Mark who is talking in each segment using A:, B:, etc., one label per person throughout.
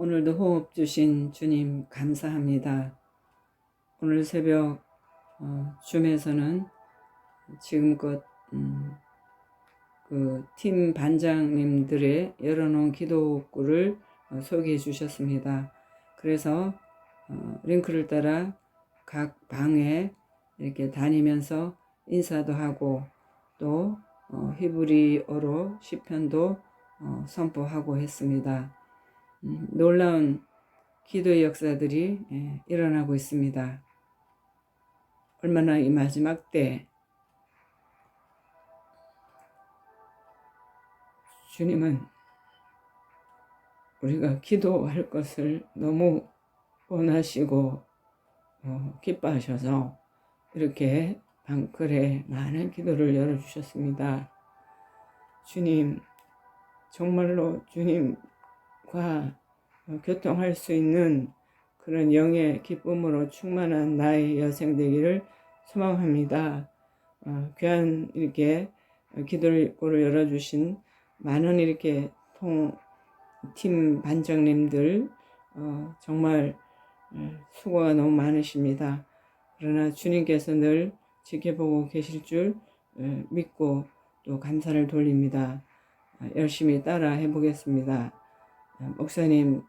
A: 오늘도 호흡 주신 주님 감사합니다. 오늘 새벽 어, 줌에서는 지금껏 음, 그팀 반장님들의 열어놓은 기도구를 어, 소개해 주셨습니다. 그래서 어, 링크를 따라 각 방에 이렇게 다니면서 인사도 하고 또 어, 히브리어로 시편도 어, 선포하고 했습니다. 음, 놀라운 기도의 역사들이 예, 일어나고 있습니다. 얼마나 이 마지막 때 주님은 우리가 기도할 것을 너무 원하시고 어, 기뻐하셔서 이렇게 방글에 많은 기도를 열어주셨습니다. 주님, 정말로 주님 과 어, 교통할 수 있는 그런 영의 기쁨으로 충만한 나의 여생 되기를 소망합니다. 어, 귀한 이렇게 기도를 열어주신 많은 이렇게 통, 팀 반장님들, 어, 정말 어, 수고가 너무 많으십니다. 그러나 주님께서 늘 지켜보고 계실 줄 어, 믿고 또 감사를 돌립니다. 어, 열심히 따라 해보겠습니다. 어, 목사님,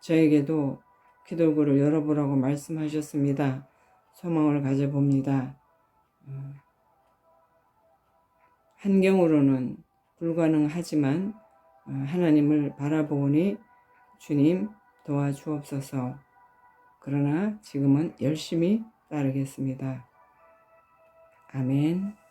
A: 저에게도 기도구를 열어보라고 말씀하셨습니다. 소망을 가져봅니다. 어, 한경으로는 불가능하지만 어, 하나님을 바라보니 주님 도와주옵소서. 그러나 지금은 열심히 따르겠습니다. 아멘.